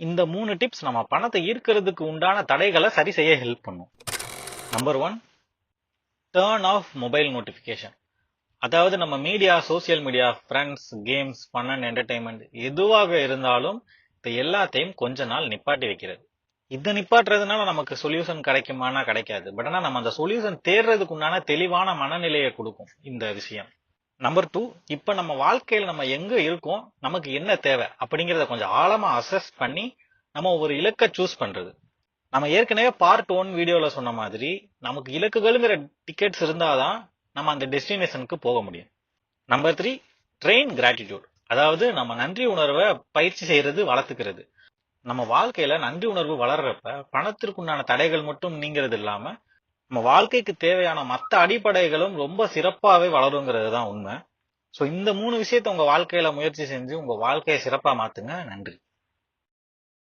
இந்த மூணு டிப்ஸ் நம்ம பணத்தை ஈர்க்கிறதுக்கு உண்டான தடைகளை சரி செய்ய ஹெல்ப் பண்ணும். Number one turn off mobile notification அதாவது நம்ம media social media friends games fun and entertainment எதுவாக இருந்தாலும் இது எல்லாத்தையும் கொஞ்ச நாள் நிப்பாட்டி வைக்கிறது. இதை நிப்பாட்டுறதுனால நமக்கு சொல்யூஷன் கிடைக்குமானா கிடைக்காது. பட் ஆனால் நம்ம அந்த சொல்யூஷன் தேடுறதுக்கு உண்டான தெளிவான மனநிலையை கொடுக்கும் இந்த விஷயம். நம்பர் டூ இப்ப நம்ம வாழ்க்கையில நம்ம எங்க இருக்கோம் நமக்கு என்ன தேவை அப்படிங்கறத கொஞ்சம் ஆழமா அசஸ் பண்ணி நம்ம ஒரு இலக்கை சூஸ் பண்றது. நம்ம ஏற்கனவே பார்ட் ஒன் வீடியோல சொன்ன மாதிரி நமக்கு இலக்குகள்ங்கிற டிக்கெட்ஸ் இருந்தாதான் நம்ம அந்த டெஸ்டினேஷனுக்கு போக முடியும். நம்பர் த்ரீ ட்ரெயின் கிராட்டிடியூட் அதாவது நம்ம நன்றி உணர்வை பயிற்சி செய்யறது வளர்த்துக்கிறது. நம்ம வாழ்க்கையில நன்றி உணர்வு வளர்றப்ப பணத்திற்குண்டான தடைகள் மட்டும் நீங்கிறது இல்லாம நம்ம வாழ்க்கைக்கு தேவையான மத்த அடிப்படைகளும் ரொம்ப சிறப்பாவே வளருங்கிறது தான் உண்மை. சோ இந்த மூணு விஷயத்த உங்க வாழ்க்கையில முயற்சி செஞ்சு உங்க வாழ்க்கையை சிறப்பா மாத்துங்க. நன்றி.